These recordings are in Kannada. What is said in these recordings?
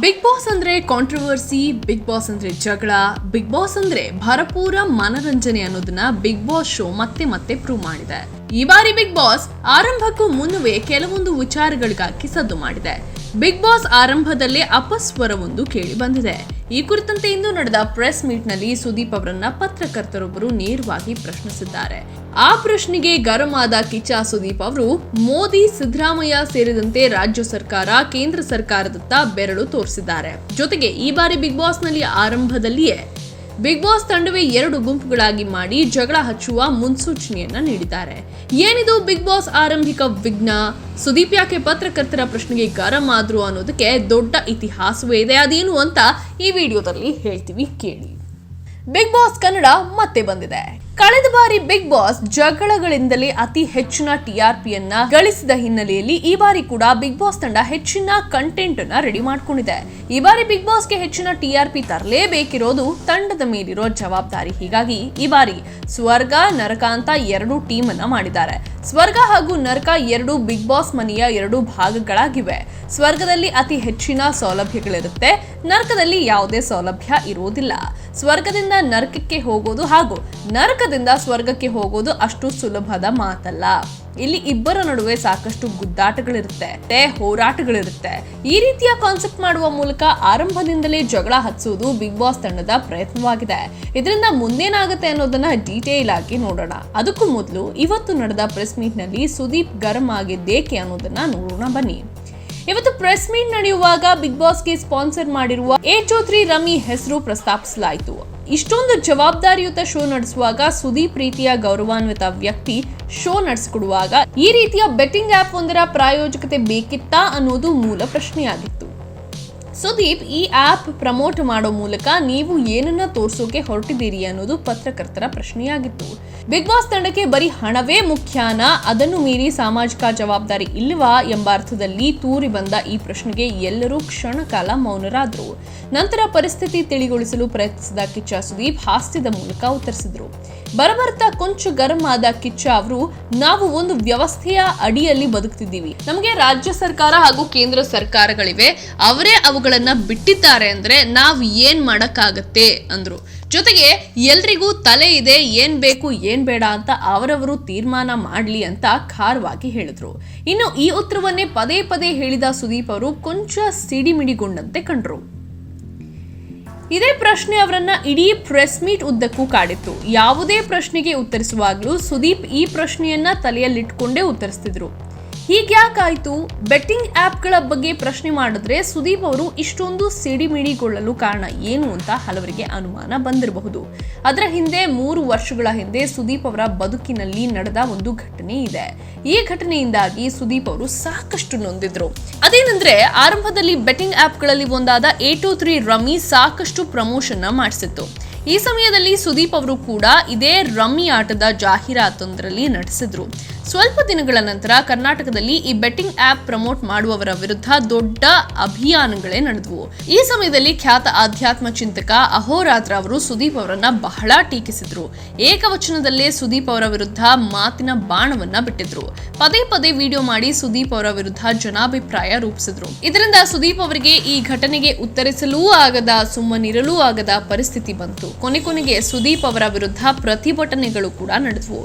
ಬಿಗ್ ಬಾಸ್ ಅಂದ್ರೆ ಕಾಂಟ್ರವರ್ಸಿ ಬಿಗ್ ಬಾಸ್ ಅಂದ್ರೆ ಜಗಳ ಬಿಗ್ ಬಾಸ್ ಅಂದ್ರೆ ಭರಪೂರ ಮನರಂಜನೆ ಅನ್ನೋದನ್ನ ಬಿಗ್ ಬಾಸ್ ಶೋ ಮತ್ತೆ ಮತ್ತೆ ಪ್ರೂವ್ ಮಾಡಿದೆ. ಈ ಬಾರಿ ಬಿಗ್ ಬಾಸ್ ಆರಂಭಕ್ಕೂ ಮುನ್ನವೇ ಕೆಲವೊಂದು ವಿಚಾರಗಳಿಗಾಗಿ ಸದ್ದು ಮಾಡಿದೆ. ಬಿಗ್ ಬಾಸ್ ಆರಂಭದಲ್ಲೇ ಅಪಸ್ವರವೊಂದು ಕೇಳಿ ಬಂದಿದೆ. ಈ ಕುರಿತಂತೆ ಇಂದು ನಡೆದ ಪ್ರೆಸ್ ಮೀಟ್ನಲ್ಲಿ ಸುದೀಪ್ ಅವರನ್ನ ಪತ್ರಕರ್ತರೊಬ್ಬರು ನೇರವಾಗಿ ಪ್ರಶ್ನಿಸಿದ್ದಾರೆ. ಆ ಪ್ರಶ್ನೆಗೆ ಗರಂ ಆದ ಕಿಚ್ಚ ಸುದೀಪ್ ಅವರು, ಮೋದಿ, ಸಿದ್ದರಾಮಯ್ಯ ಸೇರಿದಂತೆ ರಾಜ್ಯ ಸರ್ಕಾರ, ಕೇಂದ್ರ ಸರ್ಕಾರದತ್ತ ಬೆರಳು ತೋರಿಸಿದ್ದಾರೆ. ಜೊತೆಗೆ ಈ ಬಾರಿ ಬಿಗ್ ಬಾಸ್ನಲ್ಲಿ ಆರಂಭದಲ್ಲಿಯೇ ಬಿಗ್ ಬಾಸ್ ತಂಡವೇ ಎರಡು ಗುಂಪುಗಳಾಗಿ ಮಾಡಿ ಜಗಳ ಹಚ್ಚುವ ಮುನ್ಸೂಚನೆಯನ್ನ ನೀಡಿದ್ದಾರೆ. ಏನಿದು ಬಿಗ್ ಬಾಸ್ ಆರಂಭಿಕ ವಿಘ್ನ? ಸುದೀಪ್ ಯಾಕೆ ಪತ್ರಕರ್ತರ ಪ್ರಶ್ನೆಗೆ ಗರಂ ಆದ್ರು ಅನ್ನೋದಕ್ಕೆ ದೊಡ್ಡ ಇತಿಹಾಸವೇ ಇದೆ. ಅದೇನು ಅಂತ ಈ ವಿಡಿಯೋದಲ್ಲಿ ಹೇಳ್ತೀವಿ ಕೇಳಿ. ಬಿಗ್ ಬಾಸ್ ಕನ್ನಡ ಮತ್ತೆ ಬಂದಿದೆ. ಕಳೆದ ಬಾರಿ ಬಿಗ್ ಬಾಸ್ ಜಗಳಗಳಿಂದಲೇ ಅತಿ ಹೆಚ್ಚಿನ ಟಿಆರ್ಪಿಯನ್ನ ಗಳಿಸಿದ ಹಿನ್ನೆಲೆಯಲ್ಲಿ ಈ ಬಾರಿ ಕೂಡ ಬಿಗ್ ಬಾಸ್ ತಂಡ ಹೆಚ್ಚಿನ ಕಂಟೆಂಟ್ ಅನ್ನ ರೆಡಿ ಮಾಡ್ಕೊಂಡಿದೆ. ಈ ಬಾರಿ ಬಿಗ್ ಬಾಸ್ಗೆ ಹೆಚ್ಚಿನ ಟಿಆರ್ಪಿ ತರಲೇಬೇಕಿರೋದು ತಂಡದ ಮೇಲಿರೋ ಜವಾಬ್ದಾರಿ. ಹೀಗಾಗಿ ಈ ಬಾರಿ ಸ್ವರ್ಗ ನರಕ ಅಂತ ಎರಡು ಟೀಮ್ ಅನ್ನ ಮಾಡಿದ್ದಾರೆ. ಸ್ವರ್ಗ ಹಾಗೂ ನರಕ ಎರಡು ಬಿಗ್ ಬಾಸ್ ಮನೆಯ ಎರಡು ಭಾಗಗಳಾಗಿವೆ. ಸ್ವರ್ಗದಲ್ಲಿ ಅತಿ ಹೆಚ್ಚಿನ ಸೌಲಭ್ಯಗಳಿರುತ್ತೆ. ನರಕದಲ್ಲಿ ಯಾವುದೇ ಸೌಲಭ್ಯ ಇರುವುದಿಲ್ಲ. ಸ್ವರ್ಗದಿಂದ ನರಕಕ್ಕೆ ಹೋಗೋದು ಹಾಗೂ ನರಕದಿಂದ ಸ್ವರ್ಗಕ್ಕೆ ಹೋಗೋದು ಅಷ್ಟು ಸುಲಭದ ಮಾತಲ್ಲ. ಇಲ್ಲಿ ಇಬ್ಬರ ನಡುವೆ ಸಾಕಷ್ಟು ಗುದ್ದಾಟಗಳಿರುತ್ತೆ ಹೋರಾಟಗಳಿರುತ್ತೆ. ಈ ರೀತಿಯ ಕಾನ್ಸೆಪ್ಟ್ ಮಾಡುವ ಮೂಲಕ ಆರಂಭದಿಂದಲೇ ಜಗಳ ಹಚ್ಚುವುದು ಬಿಗ್ ಬಾಸ್ ತಂಡದ ಪ್ರಯತ್ನವಾಗಿದೆ. ಇದರಿಂದ ಮುಂದೇನಾಗುತ್ತೆ ಅನ್ನೋದನ್ನ ಡೀಟೇಲ್ ಆಗಿ ನೋಡೋಣ. ಅದಕ್ಕೂ ಮೊದಲು ಇವತ್ತು ನಡೆದ ಪ್ರೆಸ್ ಮೀಟ್ನಲ್ಲಿ ಸುದೀಪ್ ಗರಂ ಆಗಿದ್ದೇಕೆ ಅನ್ನೋದನ್ನ ನೋಡೋಣ ಬನ್ನಿ. ಇವತ್ತು ಪ್ರೆಸ್ ಮೀಟ್ ನಡೆಯುವಾಗ ಬಿಗ್ ಬಾಸ್ಗೆ ಸ್ಪಾನ್ಸರ್ ಮಾಡಿರುವ ಎ ರಮಿ ಹೆಸರು ಪ್ರಸ್ತಾಪಿಸಲಾಯಿತು. ಇಷ್ಟೊಂದು ಜವಾಬ್ದಾರಿಯುತ ಶೋ ನಡೆಸುವಾಗ ಸುದೀಪ್ ರೀತಿಯ ಗೌರವಾನ್ವಿತ ವ್ಯಕ್ತಿ ಶೋ ನಡೆಸಿಕೊಡುವಾಗ ಈ ರೀತಿಯ ಬೆಟ್ಟಿಂಗ್ ಆಪ್ ಒಂದರ ಪ್ರಾಯೋಜಕತೆ ಬೇಕಿತ್ತಾ ಅನ್ನೋದು ಮೂಲ ಪ್ರಶ್ನೆಯಾಗಿತ್ತು. ಸುದೀಪ್ ಈ ಆಪ್ ಪ್ರಮೋಟ್ ಮಾಡೋ ಮೂಲಕ ನೀವು ಏನನ್ನ ತೋರ್ಸೋಕೆ ಹೊರಟಿದ್ದೀರಿ ಅನ್ನೋದು ಪತ್ರಕರ್ತರ ಪ್ರಶ್ನೆಯಾಗಿತ್ತು. ಬಿಗ್ ಬಾಸ್ ತಂಡಕ್ಕೆ ಬರೀ ಹಣವೇ ಮುಖ್ಯಾನ? ಅದನ್ನು ಮೀರಿ ಸಾಮಾಜಿಕ ಜವಾಬ್ದಾರಿ ಇಲ್ವಾ ಎಂಬ ಅರ್ಥದಲ್ಲಿ ತೂರಿ ಬಂದ ಈ ಪ್ರಶ್ನೆಗೆ ಎಲ್ಲರೂ ಕ್ಷಣಕಾಲ ಮೌನರಾದರು. ನಂತರ ಪರಿಸ್ಥಿತಿ ತಿಳಿಗೊಳಿಸಲು ಪ್ರಯತ್ನಿಸಿದ ಕಿಚ್ಚ ಸುದೀಪ್ ಹಾಸ್ಯದ ಮೂಲಕ ಉತ್ತರಿಸಿದರು. ಬರಬರ್ತಾ ಕೊಂಚ ಗರಂ ಆದ ಕಿಚ್ಚ ಅವರು, ನಾವು ಒಂದು ವ್ಯವಸ್ಥೆಯ ಅಡಿಯಲ್ಲಿ ಬದುಕ್ತಿದ್ದೀವಿ. ನಮಗೆ ರಾಜ್ಯ ಸರ್ಕಾರ ಹಾಗೂ ಕೇಂದ್ರ ಸರ್ಕಾರಗಳಿವೆ. ಅವರೇ ಅವುಗಳನ್ನ ಬಿಟ್ಟಿದ್ದಾರೆ ಅಂದ್ರೆ ನಾವು ಏನ್ ಮಾಡಕ್ಕಾಗತ್ತೆ ಅಂದ್ರು. ಜೊತೆಗೆ ಎಲ್ರಿಗೂ ತಲೆ ಇದೆ, ಏನ್ ಬೇಕು, ಏನ್ ಬೇಡ ಅಂತ ಅವರವರು ತೀರ್ಮಾನ ಮಾಡ್ಲಿ ಅಂತ ಖಾರವಾಗಿ ಹೇಳಿದ್ರು. ಇನ್ನು ಈ ಉತ್ತರವನ್ನೇ ಪದೇ ಪದೇ ಹೇಳಿದ ಸುದೀಪ್ ಅವರು ಕೊಂಚ ಸಿಡಿಮಿಡಿಗೊಂಡಂತೆ ಕಂಡ್ರು. ಇದೇ ಪ್ರಶ್ನೆ ಅವರನ್ನ ಇಡೀ ಪ್ರೆಸ್ ಮೀಟ್ ಉದ್ದಕ್ಕೂ ಕಾಡಿತ್ತು. ಯಾವುದೇ ಪ್ರಶ್ನೆಗೆ ಉತ್ತರಿಸುವಾಗಲೂ ಸುದೀಪ್ ಈ ಪ್ರಶ್ನೆಯನ್ನ ತಲೆಯಲ್ಲಿಟ್ಕೊಂಡೇ ಉತ್ತರಿಸ್ತಿದ್ರು. ಹೀಗ್ಯಾಕಾಯ್ತು? ಬೆಟ್ಟಿಂಗ್ ಆ್ಯಪ್ಗಳ ಬಗ್ಗೆ ಪ್ರಶ್ನೆ ಮಾಡಿದ್ರೆ ಸುದೀಪ್ ಅವರು ಇಷ್ಟೊಂದು ಸಿಡಿಮಿಡಿಗೊಳ್ಳಲು ಕಾರಣ ಏನು ಅಂತ ಹಲವರಿಗೆ ಅನುಮಾನ ಬಂದಿರಬಹುದು. ಅದರ ಹಿಂದೆ ಮೂರು ವರ್ಷಗಳ ಹಿಂದೆ ಸುದೀಪ್ ಅವರ ಬದುಕಿನಲ್ಲಿ ನಡೆದ ಒಂದು ಘಟನೆ ಇದೆ. ಈ ಘಟನೆಯಿಂದಾಗಿ ಸುದೀಪ್ ಅವರು ಸಾಕಷ್ಟು ನೊಂದಿದ್ರು. ಅದೇನಂದ್ರೆ ಆರಂಭದಲ್ಲಿ ಬೆಟ್ಟಿಂಗ್ ಆ್ಯಪ್ಗಳಲ್ಲಿ ಒಂದಾದ ಎ ಟು ತ್ರೀ ರಮಿ ಸಾಕಷ್ಟು ಪ್ರಮೋಷನ್ ಮಾಡಿಸಿತ್ತು. ಈ ಸಮಯದಲ್ಲಿ ಸುದೀಪ್ ಅವರು ಕೂಡ ಇದೇ ರಮ್ಮಿ ಆಟದ ಜಾಹೀರಾತೊಂದರಲ್ಲಿ ನಟಿಸಿದ್ರು. ಸ್ವಲ್ಪ ದಿನಗಳ ನಂತರ ಕರ್ನಾಟಕದಲ್ಲಿ ಈ ಬೆಟ್ಟಿಂಗ್ ಆಪ್ ಪ್ರಮೋಟ್ ಮಾಡುವವರ ವಿರುದ್ಧ ದೊಡ್ಡ ಅಭಿಯಾನಗಳೇ ನಡೆದವು. ಈ ಸಮಯದಲ್ಲಿ ಖ್ಯಾತ ಆಧ್ಯಾತ್ಮ ಚಿಂತಕ ಅಹೋರಾತ್ರ ಅವರು ಸುದೀಪ್ ಅವರನ್ನ ಬಹಳ ಟೀಕಿಸಿದ್ರು. ಏಕವಚನದಲ್ಲೇ ಸುದೀಪ್ ಅವರ ವಿರುದ್ಧ ಮಾತಿನ ಬಾಣವನ್ನ ಬಿಟ್ಟಿದ್ರು. ಪದೇ ಪದೇ ವಿಡಿಯೋ ಮಾಡಿ ಸುದೀಪ್ ಅವರ ವಿರುದ್ಧ ಜನಾಭಿಪ್ರಾಯ ರೂಪಿಸಿದ್ರು. ಇದರಿಂದ ಸುದೀಪ್ ಅವರಿಗೆ ಈ ಘಟನೆಗೆ ಉತ್ತರಿಸಲೂ ಆಗದ, ಸುಮ್ಮನಿರಲೂ ಆಗದ ಪರಿಸ್ಥಿತಿ ಬಂತು. ಕೊನೆ ಕೊನೆಗೆ ಸುದೀಪ್ ಅವರ ವಿರುದ್ಧ ಪ್ರತಿಭಟನೆಗಳು ಕೂಡ ನಡೆದವು.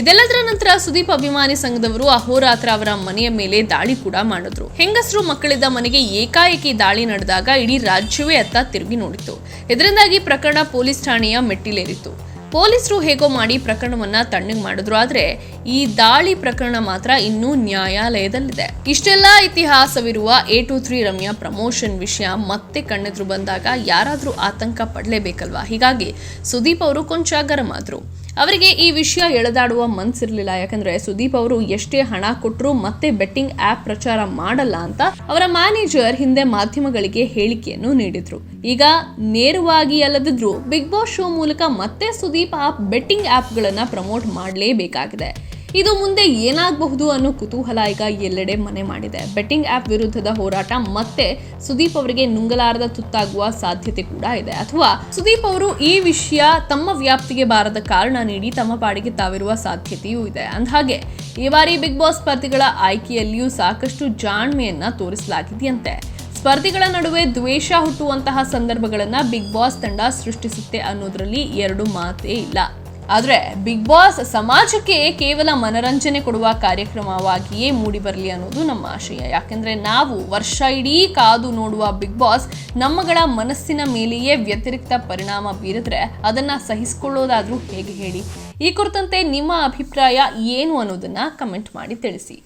ಇದೆಲ್ಲದರ ನಂತರ ಸುದೀಪ್ ಅಭಿಮಾನಿ ಸಂಘದವರು ಅಹೋರಾತ್ರ ಅವರ ಮನೆಯ ಮೇಲೆ ದಾಳಿ ಕೂಡ ಮಾಡಿದ್ರು. ಹೆಂಗಸರು ಮಕ್ಕಳಿದ್ದ ಮನೆಗೆ ಏಕಾಏಕಿ ದಾಳಿ ನಡೆದಾಗ ಇಡೀ ರಾಜ್ಯವೇ ಅತ್ತ ತಿರುಗಿ ನೋಡಿತು ಇದರಿಂದಾಗಿ ಪ್ರಕರಣ ಪೊಲೀಸ್ ಠಾಣೆಯ ಮೆಟ್ಟಿಲೇರಿತು ಪೊಲೀಸರು ಹೇಗೋ ಮಾಡಿ ಪ್ರಕರಣವನ್ನ ತಣ್ಣಗೆ ಮಾಡಿದ್ರು, ಆದ್ರೆ ಈ ದಾಳಿ ಪ್ರಕರಣ ಮಾತ್ರ ಇನ್ನೂ ನ್ಯಾಯಾಲಯದಲ್ಲಿದೆ. ಇಷ್ಟೆಲ್ಲ ಇತಿಹಾಸವಿರುವ A two three rummy promotion ವಿಷಯ ಮತ್ತೆ ಕಣ್ಣೆದ್ರು ಬಂದಾಗ ಯಾರಾದರೂ ಆತಂಕ ಪಡಲೇಬೇಕಲ್ವಾ? ಹೀಗಾಗಿ ಸುದೀಪ್ ಅವರು ಕೊಂಚ ಗರಂ ಆದ್ರು. ಅವರಿಗೆ ಈ ವಿಷಯ ಎಳೆದಾಡುವ ಮನ್ಸಿರ್ಲಿಲ್ಲ. ಯಾಕಂದ್ರೆ ಸುದೀಪ್ ಅವರು ಎಷ್ಟೇ ಹಣ ಕೊಟ್ಟರು ಮತ್ತೆ ಬೆಟ್ಟಿಂಗ್ ಆಪ್ ಪ್ರಚಾರ ಮಾಡಲ್ಲ ಅಂತ ಅವರ ಮ್ಯಾನೇಜರ್ ಹಿಂದೆ ಮಾಧ್ಯಮಗಳಿಗೆ ಹೇಳಿಕೆಯನ್ನು ನೀಡಿದ್ರು. ಈಗ ನೇರವಾಗಿ ಅಲ್ಲದಿದ್ರು ಬಿಗ್ ಬಾಸ್ ಶೋ ಮೂಲಕ ಮತ್ತೆ ಸುದೀಪ್ ಆಪ್ ಬೆಟ್ಟಿಂಗ್ ಆಪ್ಗಳನ್ನ ಪ್ರಮೋಟ್ ಮಾಡಲೇಬೇಕಾಗಿದೆ. ಇದು ಮುಂದೆ ಏನಾಗಬಹುದು ಅನ್ನೋ ಕುತೂಹಲ ಈಗ ಎಲ್ಲೆಡೆ ಮನೆ ಮಾಡಿದೆ. ಬೆಟ್ಟಿಂಗ್ ಆಪ್ ವಿರುದ್ಧದ ಹೋರಾಟ ಮತ್ತೆ ಸುದೀಪ್ ಅವರಿಗೆ ನುಂಗಲಾರದ ತುತ್ತಾಗುವ ಸಾಧ್ಯತೆ ಕೂಡ ಇದೆ. ಅಥವಾ ಸುದೀಪ್ ಅವರು ಈ ವಿಷಯ ತಮ್ಮ ವ್ಯಾಪ್ತಿಗೆ ಬಾರದ ಕಾರಣ ನೀಡಿ ತಮ್ಮ ಪಾಡಿಗೆ ತಾವಿರುವ ಸಾಧ್ಯತೆಯೂ ಇದೆ. ಅಂದಹಾಗೆ ಈ ಬಾರಿ ಬಿಗ್ ಬಾಸ್ ಸ್ಪರ್ಧಿಗಳ ಆಯ್ಕೆಯಲ್ಲಿಯೂ ಸಾಕಷ್ಟು ಜಾಣ್ಮೆಯನ್ನ ತೋರಿಸಲಾಗಿದೆಯಂತೆ. ಸ್ಪರ್ಧಿಗಳ ನಡುವೆ ದ್ವೇಷ ಹುಟ್ಟುವಂತಹ ಸಂದರ್ಭಗಳನ್ನು ಬಿಗ್ ಬಾಸ್ ತಂಡ ಸೃಷ್ಟಿಸುತ್ತೆ ಅನ್ನೋದರಲ್ಲಿ ಎರಡು ಮಾತೇ ಇಲ್ಲ. ಆದ್ರೆ ಬಿಗ್ ಬಾಸ್ ಸಮಾಜಕ್ಕೆ ಕೇವಲ ಮನರಂಜನೆ ಕೊಡುವ ಕಾರ್ಯಕ್ರಮವಾಗಿಯೇ ಮೂಡಿಬರಲಿ ಅನ್ನೋದು ನಮ್ಮ ಆಶಯ. ಯಾಕೆಂದರೆ ನಾವು ವರ್ಷ ಇಡೀ ಕಾದು ನೋಡುವ ಬಿಗ್ ಬಾಸ್ ನಮ್ಮಗಳ ಮನಸ್ಸಿನ ಮೇಲೆಯೇ ವ್ಯತಿರಿಕ್ತ ಪರಿಣಾಮ ಬೀರಿದ್ರೆ ಅದನ್ನು ಸಹಿಸಿಕೊಳ್ಳೋದಾದರೂ ಹೇಗೆ ಹೇಳಿ? ಈ ಕುರಿತಂತೆ ನಿಮ್ಮ ಅಭಿಪ್ರಾಯ ಏನು ಅನ್ನೋದನ್ನು ಕಮೆಂಟ್ ಮಾಡಿ ತಿಳಿಸಿ.